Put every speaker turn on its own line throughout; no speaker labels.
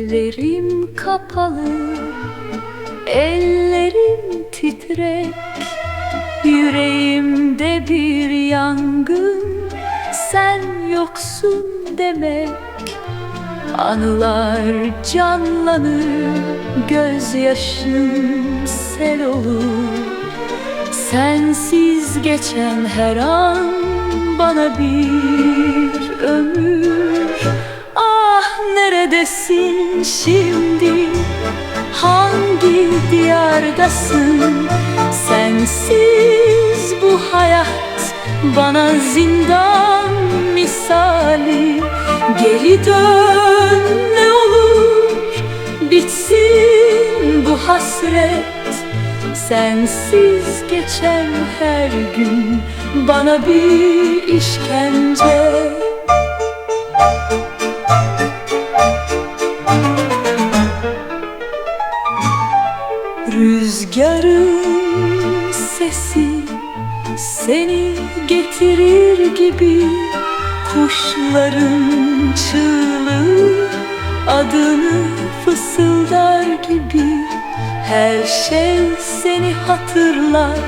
Gözlerim kapalı Ellerim titrek Yüreğimde bir yangın Sen yoksun demek. Anılar canlanır Gözyaşım sel olur. Sensiz geçen her an Bana bir ömür neredesin şimdi? Hangi diyardasın? Sensiz bu hayat Bana zindan misali. Geri dön ne olur Bitsin bu hasret. Sensiz geçen her gün Bana bir işkence seni getirir gibi Kuşların çığlığı adını fısıldar gibi Her şey seni hatırlar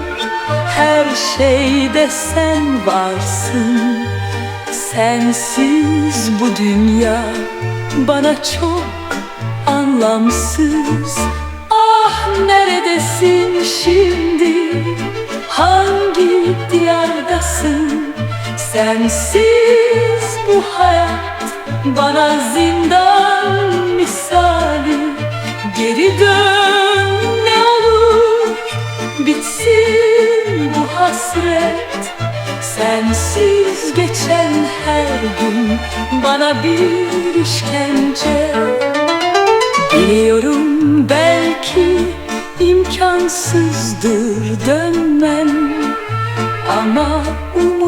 Her şeyde sen varsın. Sensiz bu dünya bana çok anlamsız. Ah neredesin şimdi Sensiz bu hayat Bana zindan misali. Geri dön ne olur Bitsin bu hasret. Sensiz geçen her gün Bana bir işkence. Biliyorum belki imkansızdır dönmem Ama umudum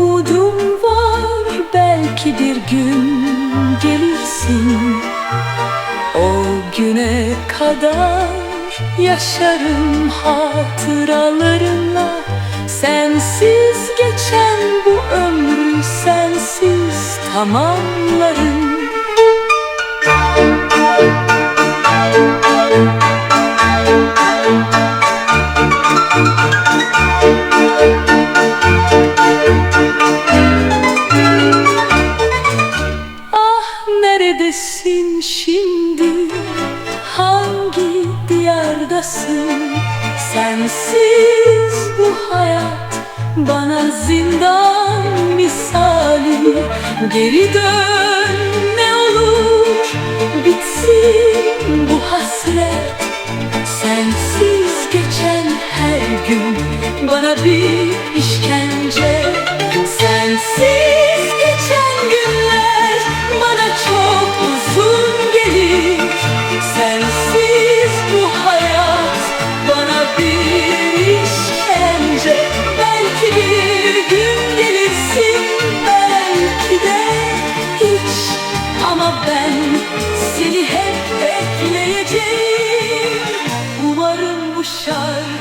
güne kadar yaşarım hatıralarınla Sensiz geçen bu ömrü sensiz tamamlarım diyardasın Sensiz bu hayat Bana zindan misali. Geri dön ne olur Bitsin bu hasret. Sensiz geçen her gün Bana bir Diyeceğim umarım bu şarkı